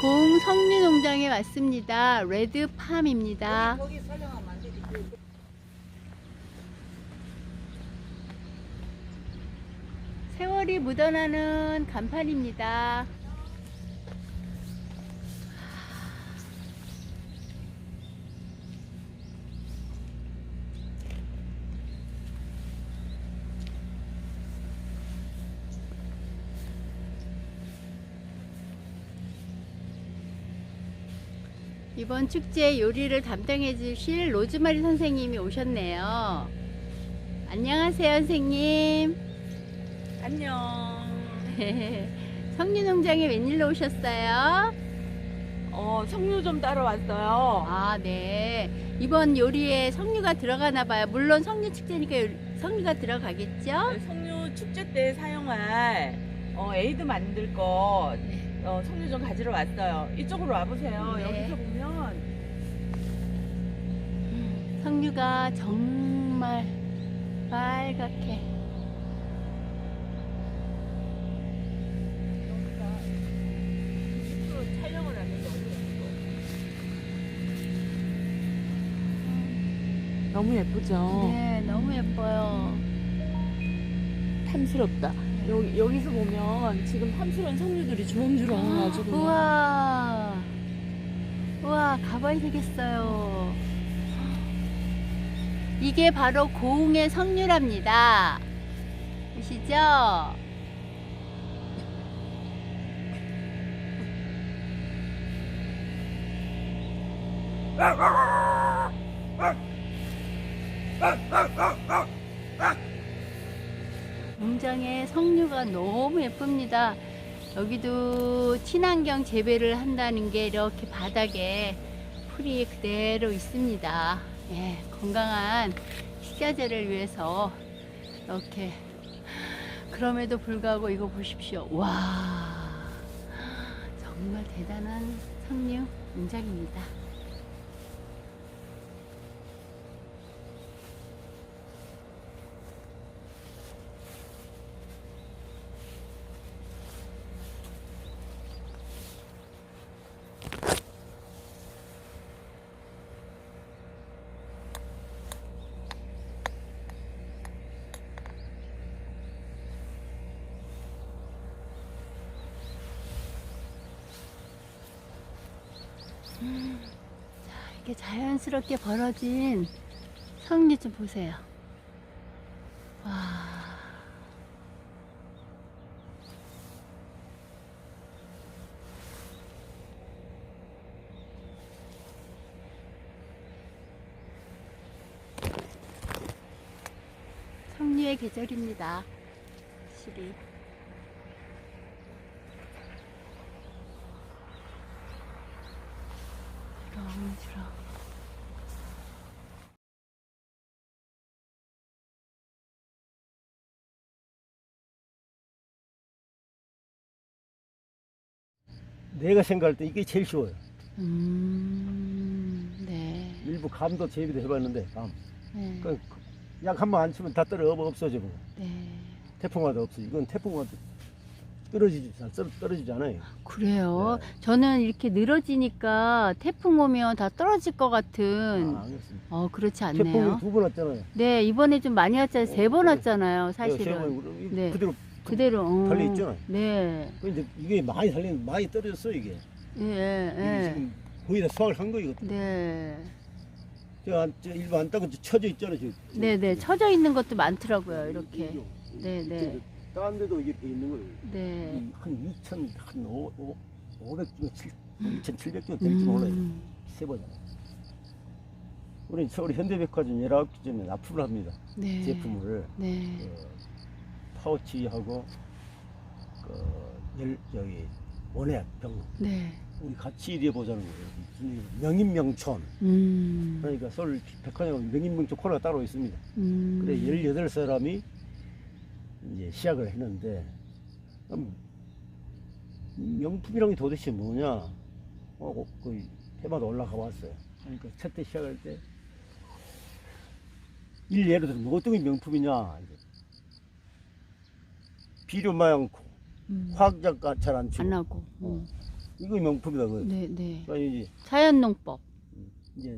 안동 석류농장에 왔습니다. 레드팜입니다. 세월이 묻어나는 간판입니다. 이번 축제 요리를 담당해 주실 로즈마리 선생님이 오셨네요. 안녕하세요, 선생님. 안녕. 석류농장에 웬일로 오셨어요? 어, 석류 좀 따러 왔어요. 아, 네. 이번 요리에 석류가 들어가나 봐요. 물론 석류 축제니까 요- 석류가 들어가겠죠? 네, 석류 축제 때 사용할 어, 에이드 만들 거 어, 석류 좀 가지러 왔어요. 이쪽으로 와보세요. 네. 여기서 보면 석류가 정말 빨갛게. 여기가 또 촬영을 하는데 너무 예쁘죠? 네, 너무 예뻐요. 탐스럽다. 여기, 여기서 보면 지금 탐스러운 석류들이 주렁주렁 아주 그냥 우와. 우와, 가봐야 되겠어요. 이게 바로 고흥의 석류랍니다. 보시죠? 농장의 석류가 너무 예쁩니다. 여기도 친환경 재배를 한다는 게 이렇게 바닥에 풀이 그대로 있습니다. 예, 건강한 식자재를 위해서 이렇게 그럼에도 불구하고 이거 보십시오. 와 정말 대단한 석류 농장입니다. 이렇게 자연스럽게 벌어진 석류 좀 보세요. 와. 석류의 계절입니다. 실 이. 주렁주렁. 내가 생각할 때 이게 제일 쉬워요. 음, 네. 일부 감도 재배도 해봤는데 감. 네. 그, 약한 번 안 치면 다 떨어 없어져 버려. 네. 태풍 와도 없어. 이건 태풍 와도 떨어지지 잘 떨- 떨어지지 않아요. 그래요. 네. 저는 이렇게 늘어지니까 태풍 오면 다 떨어질 것 같은. 아, 알겠습니다. 어, 그렇지 태풍이 않네요. 두 번 왔잖아요. 네, 이번에 좀 많이 왔잖아요. 세번 그래. 왔잖아요, 세 사실은. 번 네. 그대로 그대로. 어. 달려 있잖아요. 네. 그 이제 이게 많이 살리는 많이 떨어졌어 이게. 예, 이게 예. 지금 거의 다 수확을 한거 이거. 네. 저, 안- 저 일부 안 따고 저 쳐져 있잖아요. 지금. 네, 네. 쳐져 있는 것도 많더라고요, 이렇게. 네, 네. 딴 데도 이렇게 있는 거예요. 네. 이 한 2천 한 5, 500 정도 2,700 정도 될지 몰라요. 음, 세 번이나. 우리 서울 현대백화점 19개 점에 납품을 합니다. 네. 제품을 네. 그 파우치하고 그 열, 저기 원액 병 네. 우리 같이 일해 보자는 거예요. 명인명촌 음. 그러니까 서울 백화점 명인명촌 코너가 따로 있습니다. 음. 그래 18사람이 이제 시작을 했는데 명품이란 게 도대체 뭐냐? 어, 그 해마다 올라가 왔어요. 그러니까 첫때 시작할 때 일 예를 들어 뭐 어떤 게 명품이냐? 이제 비료 많고 음. 화학자가 잘안 치고 안 하고. 어. 음. 이거 명품이다. 그. 네, 네. 그러니까 이제 자연농법. 이제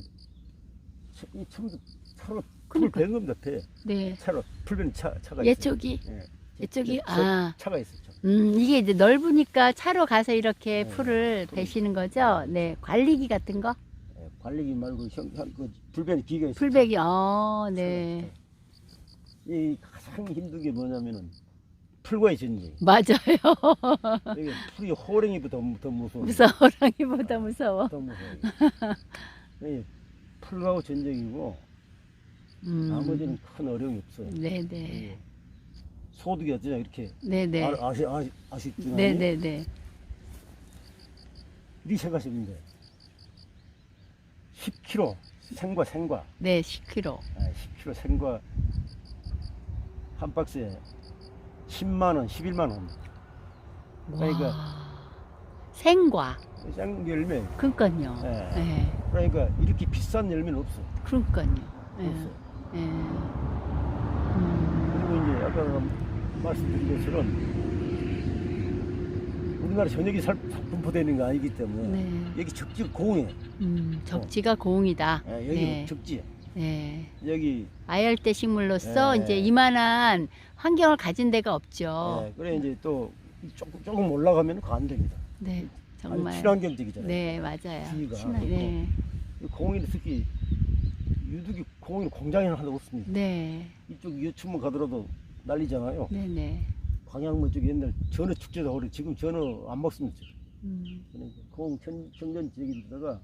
이 처음부터 풀 그러니까. 벤 겁니다. 배 네. 차로 풀벤 차 차가 있어요. 예쪽이 예. 예쪽이 차- 아. 차가 있었죠. 음, 이게 이제 넓으니까 차로 가서 이렇게 네. 풀을 베시는 거죠? 네. 관리기 같은 거? 예, 관리기 말고 형, 형, 그 불변 기가 있어요. 풀베기. 어, 네. 이 가장 힘든 게 뭐냐면은 풀과의 전쟁. 맞아요. 이게 풀이 호랭이보다 더 무서워. 무서워. 호랑이보다 무서워. 더 무서워. 이 풀하고 전쟁이고 음. 나머지는 큰 어려움이 없어요. 네네. 이 소득이 어쩌냐 이렇게 네네. 아, 아시 아시 아시죠? 네네네. 이 생각하시면 돼. 10kg 생과 생과 네, 10kg. 아, 10kg 생과 한 박스에 10만 원, 11만 원. 그러니까- 와. 생과. 생 열매. 그러니까요. 예. 네. 그러니까 이렇게 비싼 열매는 없어. 그러니까요. 예. 없어. 예. 음. 그리고 이제 아까 말씀드린 것처럼 우리나라 전역이 살 분포되는 거 아니기 때문에 네. 여기 적지 공해. 음, 적지가 고흥이다. 예, 여기 네. 적지. 네. 여기 아열대 식물로서 네. 이제 이만한 환경을 가진 데가 없죠. 예, 그래 이제 또 조금, 조금 올라가면 그거 안 됩니다. 네, 정말. 아니, 친환경적이잖아요. 네, 맞아요. 지위가 친환. 네. 공인 특히 유독이 공인 공장에는 하나도 없습니다. 네, 이쪽 여충만 가더라도 난리잖아요. 네, 네. 광양문 쪽에 옛날 전어 축제도 하고 지금 전어 안 먹습니다. 지금. 음, 그러니까 공 천, 청전 지역에다가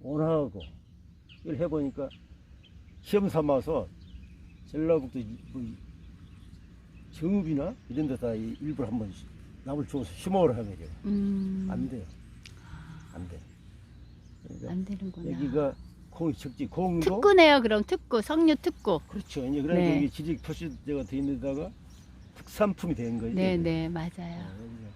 원하고 이걸 해보니까 시험 삼아서 전라북도 이- 뭐 이- 정읍이나 이런 데다 이 일부러 한번 나물 주워서 심어오라 하면 돼요. 음, 안 돼요. 안 돼. 그러니까 안 되는구나. 여기가 공이 적지 공도 특구네요, 그럼 특구, 석류 특구. 그렇죠. 이제 그러니까 네. 지직 표시제가 돼 있는 데다가 특산품이 된 거예요. 네, 네, 어, 맞아요. 여기가